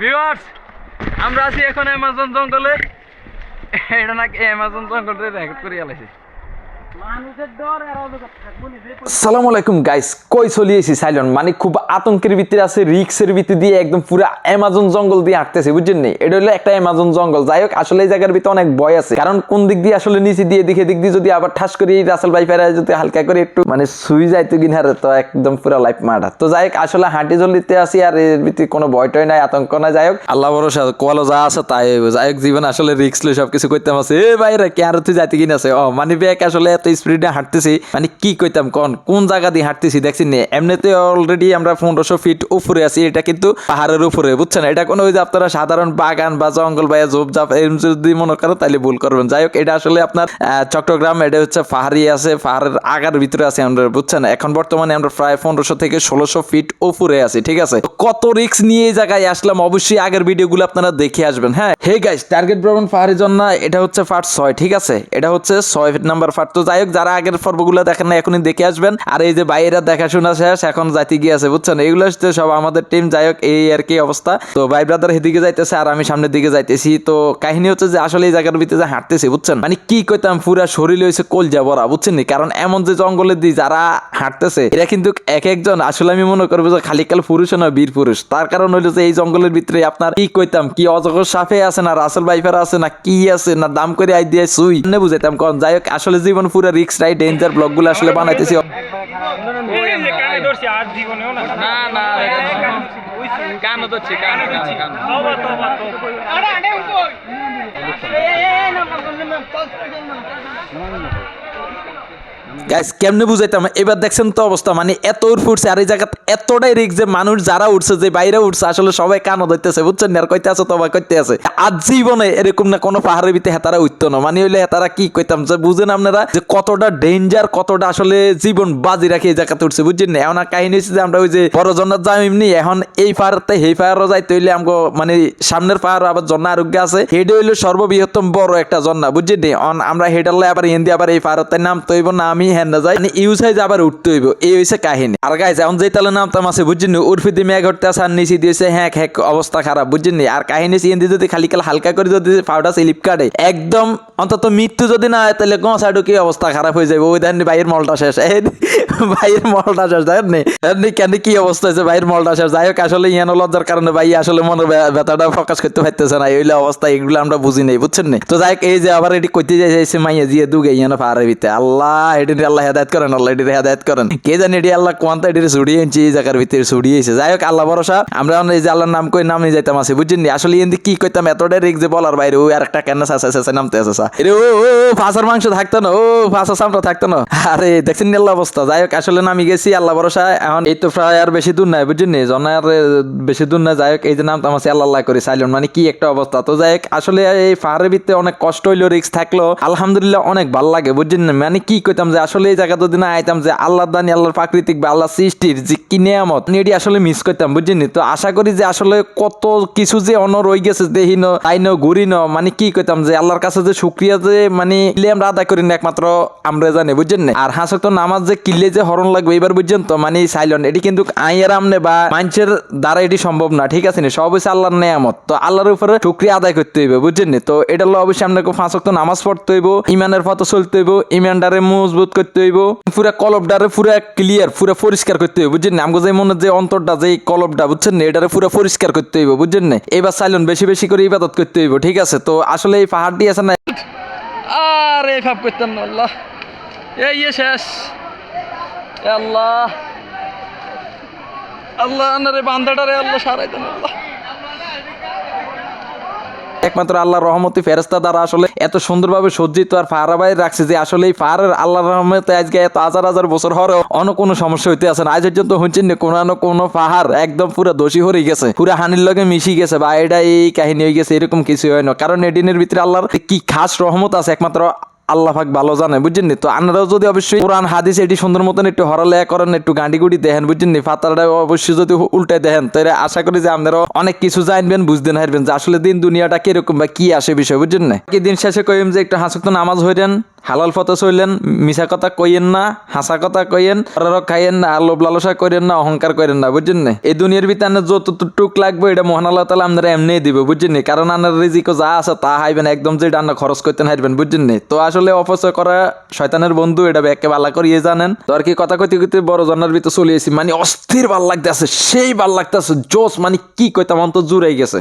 Viewers আমরা আছি এখন অ্যামাজন জঙ্গলে। এটা নাকি অ্যামাজন জঙ্গলটা রেকর্ড করে আলাইছি সালাম আলাইকুম গাইস কই চলিয়েছি সাইলন মানে খুব আতঙ্কের ভিতরে আছে, রিক্সের ভিতরে দিয়ে একদম পুরো অ্যামাজন জঙ্গল দিয়ে হাঁটতেছে, বুঝছেন নি? এটা হলো একটা অ্যামাজন জঙ্গল। যাই হোক, আসলে এই জায়গার ভিতরে অনেক ভয় আছে। কারণ কোন দিক দিয়ে আসলে নিচে দিয়ে, দিকে দিক দিয়ে যদি আবার ঠাস করে রাসেল ভাই ফেরা যদি হালকা করে একটু মানে সুই যাইতো কিনারে তো একদম পুরো লাইফ মারা। তো যাই হোক, আসলে হাঁটি জলিতে আসি আর এর ভিতরে কোনো ভয় টয় নাই, আতঙ্ক নাই। যাই হোক, আল্লাহ ভরসা, কোয়ালো যা আছে তাই যাই হোক, জীবন আসলে রিক্স লই সবকিছু করতাম আছে। এ ভাইরা কে আর তুই যাইতে কিনা আছে? ও মানে ব্যাগ আসলে এত স্পিডে হাঁটতেছি মানে কি কইতাম কোন কোন জায়গা দিয়ে হাঁটতেছি দেখছি নে, এমনিতে অলরেডি আমরা পনেরোশো ফিট উপরে আছি, এটা কিন্তু পাহাড়ের উপরে, বুঝছেন? এটা কোনো ওই যে আপনারা সাধারণ বাগান বা জঙ্গল বা ঝোপ ঝাপ এরকম যদি মনে করেন তাহলে ভুল করবেন। যাই হোক, এটা আসলে আপনার চট্টগ্রাম, এটা হচ্ছে পাহাড়ি আছে, পাহাড়ের আগার ভিতরে আছে আমরা, বুঝছেন? এখন বর্তমানে আমরা প্রায় পনেরোশো থেকে ষোলোশো ফিট উপরে আছি, ঠিক আছে? কত রিক্স নিয়ে এই জায়গায় আসলাম? অবশ্যই আগের ভিডিওগুলো আপনারা দেখে আসবেন হ্যাঁ? হে গাইস টার্গেট ভ্রমণ পাহাড়ের জন্য এটা হচ্ছে পার্ট ছয়, ঠিক আছে? এটা হচ্ছে ছয় নাম্বার পার্ট তো যাই হোক যারা আগের পর্বগুলো দেখেন না এখনই দেখে আসবেন। আর এই যে বাইরেরা দেখাশোনা শেষ, এখন যাইতে গিয়েছে, বুঝছেন? এগুলো হচ্ছে সব আমাদের টিম যাই হোক, এই আর কি অবস্থা। তো ভাই ব্রাদার এদিকে যাইতেছে আর আমি সামনের দিকে যাইতেছি। তো কাহিনী হচ্ছে যে আসলে এই জায়গার ভিতরে যে হাঁটতেছি, বুঝছেন? মানে কি কইতাম, পুরা শরীর হয়েছে কলজা ভরা, বুঝছেন? কারণ এমন যে জঙ্গলের দিয়ে যারা হাঁটতেছে, এরা কিন্তু এক একজন। আসলে আমি মনে করব যে খালি কাল পুরুষ না বীর পুরুষ। তার কারণ হইল যে এই জঙ্গলের ভিতরে আপনার কি কইতাম, কি অজগর সাফে আছে না, রাসেল বাইফার আছে না, কি আছে না, দাম করে আই দিয়ে সুই বুঝাইতাম, কোন। যাই হোক, আসলে জীবন পুরো রিক্স রাইড ডেঞ্জার ব্লগগুলো আসলে বানাইতেছি না গাইস কেমনে বুঝাইতাম? এবার দেখছেন তো অবস্থা মানে এত উঠে উঠছে আর এই জায়গা এতটাই রিক্স যে মানুষ যারা উঠছে যে বাইরে উঠছে আসলে সবাই কানো ধরতেছে বুঝছেন না? আর কইতে আছে তোমার কইতে আছে। আজ জীবনে এরকম না কোনো পাহাড়ের ভিতরে হেতারা উঠতো না। মানে হইলে হেতারা কি কইতাম? যে বুঝেন আপনারা যে কতটা ডেঞ্জার কতটা আসলে জীবন বাজি রাখি এই জায়গাতে উঠছে, বুঝছেন না? এখন কাহিনী হচ্ছে যে আমরা ওই যে বড় জন্নার যাই এমনি, এখন এই পাহাড়তে এই পাহাড়ও যাইতে হইলে আমগো মানে সামনের পাহাড় আবার জন্না আরোগ্য আছে। হেডে হইল সর্ববৃহত্তম বড় একটা জন্না বুঝছেন নি? আমরা হেডারলে আবার হিন্দি আবার এই পাহাড়তে নাম তৈব না, আমি হ্যাঁ না যাই ইউজ হয়ে আবার উঠতে হইব। এই হইছে কাহিনী। আর গাইজ এখন যেই তালে নামতাম আছে, বুঝছেন? উর্ফি দিয়ে মেঘ ঘটতে আছে, আর নিচে দিয়েছে হ্যাঁ হ্যাঁ অবস্থা খারাপ, বুঝছেন? আর কাহিনী সিএনদি যদি খালি খালি হালকা করে যদি পাউডার স্লিপ কাটে, একদম অন্তত মৃত্যু যদি না হয়, তাহলে গোসাডু কি অবস্থা খারাপ হয়ে যাবে ওই দেন ভাইয়ের মলটা শেষ। ভাইয়ের মলটা শেষ, দেখেন নি? কেন কি অবস্থা হয়েছে ভাইয়ের মলটা শেষ। যাই হোক, আসলে ইয়ান লজ্জার কারণে ভাই আসলে মনে ব্যথাটা প্রকাশ করতে পারতেছে না। এইগুলো অবস্থা, এগুলো আমরা বুঝি নেই, বুঝছেন নি? তো যাই এই যে আবার এটি কইতে যাইছে, মাইয়া, জিয়ে দুগে ইয়ান পাহাড়ের ভিতরে। আল্লাহ, এটি আল্লাহ হেদায়ত করেন, আল্লাহ হেদায়ত করেন। কে জানি এটি আল্লাহ কোয়ান্তা এই জায়গার ভিতরে যাই হোক, আল্লাহ ভরসা। আমরা এই যে আল্লাহর নাম কই যাইতাম আছে, বুঝছেন নি? আসলে এন্দি কি এতটাই যে বলার বাইরে কেন নামতে আছে ও ও ফাঁসার মাংস থাকতো না, ও সামটা থাকতো না। আরে, দেখছেন নি আল্লাহ অবস্থা? যাই হোক, আসলে নামি গেছি আল্লাহ ভরসা। এখন এই তো প্রায় আর বেশি দূর নাই, বুঝছেন নি? জনার বেশি দূর নাই, যাই হোক, এই যে নাম আছে, আল্লাহ আল্লাহ করে সাইলেন মানে কি একটা অবস্থা? তো যাই হোক, আসলে এই পাহাড়ের ভিতরে অনেক কষ্ট হইল রিক্স থাকল আলহামদুলিল্লাহ অনেক ভালো লাগে, বুঝছেন না? মানে কি কইতাম যে আসলে এই জায়গা যদি না আইতাম যে আল্লাহ দানি, আল্লাহর প্রাকৃতিক বা আল্লাহ সৃষ্টির যে কি নিয়ামত এটি আসলে মিস করতাম বুঝছেন নি? তো আশা করি যে আসলে কত কিছু যে অন্য রয়ে গেছে দেহিন আইন ঘুরিন মানে কি কইতাম যে আল্লাহর কাছে যে শুক্রিয়া যে মানে কিলে আমরা আদায় করি না, একমাত্র আমরা জানি বুঝছেন না আর হাসক তো নামাজ যে কিলে যে হরণ লাগবে এবার বুঝছেন তো মানে সাইলেন্ট এটি কিন্তু আইয়ের আমনে বা মানুষের দ্বারা এটি সম্ভব না, ঠিক আছে নি সব হচ্ছে আল্লাহর নিয়ামত, তো আল্লাহর উপরে শুক্রিয়া আদায় করতে হইবে বুঝছেন নি? তো এটা হলো অবশ্যই আপনাকে পাঁচ তো নামাজ পড়তে হইব ইমানের পথে চলতে হইব ইমানদারে মজবুত করতে হইব পুরা কলবডারে পুরা ক্লিয়ার পুরা পরিষ্কার করতে হইব বুঝছেন না আমাকে যে মনে যে অন্তরটা যে কলবটা বুঝছেন না এটারে পুরা পরিষ্কার করতে হইব বুঝছেন না এবার সাইলেন বেশি বেশি করে ইবাদত করতে হইব ঠিক আছে তো আসলে এই পাহাড়টি আছে না আর এই ভাব করতাম না আল্লাহ এই ইয়ে শেষ আল্লাহ আল্লাহ আনারে বান্দাটারে আল্লাহ সারাই দেন আল্লাহ একমাত্র আল্লাহর রহমতি ফেরেস্তা দ্বারা আসলে এত সুন্দরভাবে সজ্জিত আর ফারাবাই রাখছে যে আসলে এই ফাহারের আল্লাহর রহমতে আজকে এত হাজার হাজার বছর হরেও অন্য কোনো সমস্যা হইতে আছে না। আজ পর্যন্ত হচ্ছেন না, কোনো না কোনো পাহাড় একদম পুরো দোষী হয়ে গেছে, পুরো হানির লগে মিশি গেছে বা এটা এই কাহিনী হয়ে গেছে, এরকম কিছু হয় না। কারণ এডিনের ভিতরে আল্লাহর কি খাস রহমত আছে একমাত্র আল্লাহ পাক ভালো জানে বুঝছেন? তো আপনারাও যদি অবশ্যই কোরআন, হাদিস এটি সুন্দর মতন একটু হরলেয়া করেন, একটু গাঁডি গুড়ি দেখেন বুঝছেন নি ফাতারটা অবশ্যই যদি উল্টে দেখেন, তাহলে আশা করি যে আপনারাও অনেক কিছু জানবেন বুঝতেন হারবেন যে আসলে দিন দুনিয়াটা কীরকম বা কি আসে বিষয় বুঝছেন না কি দিন শেষে কইম যে একটু হাসক্ত নামাজ হইলেন হালাল পথে চললেন মিছা কথা কইয়েন না, হাসা কথা কইয়েন পরেরও খাইয়েন না আর লালসা করেন না, অহংকার করেন না, বুঝছেন না এই দুনিয়ার ভিতরে যতটুক লাগবে, এটা মহান আল্লাহ তালা আপনারা এমনি দিবে, বুঝছেন নি? কারণ আপনার রিজিকও যা আছে তা হাইবেন, একদম যে ডান্না খরচ করতেন হাইবেন, বুঝছেন নি? তো আসলে অপচয় করা শয়তানের বন্ধু, এটা একে বালা করিয়ে জানেন তো আর কি কথা কইতে কইতে বড় জন্নার ভিতরে চলে এসেছি মানে অস্থির ভালো লাগতেছে, সেই ভালো লাগতেছে জোস মানে কি কইতাম অন্ত জুড়াই গেছে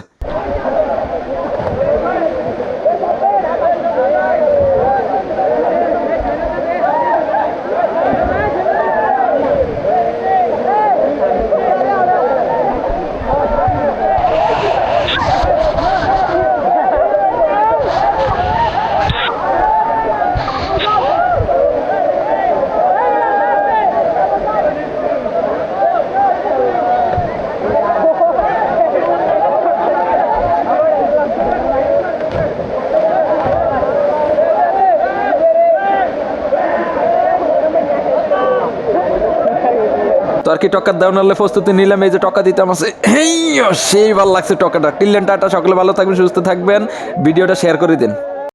আর কি টক্কার দেওয়া নাহলে প্রস্তুতি নিলাম? এই যে টকা দিতাম আছে সেই ভালো লাগছে টকাটা টিলেন টাটা, সকলে ভালো থাকবেন, সুস্থ থাকবেন। ভিডিওটা শেয়ার করে দিন।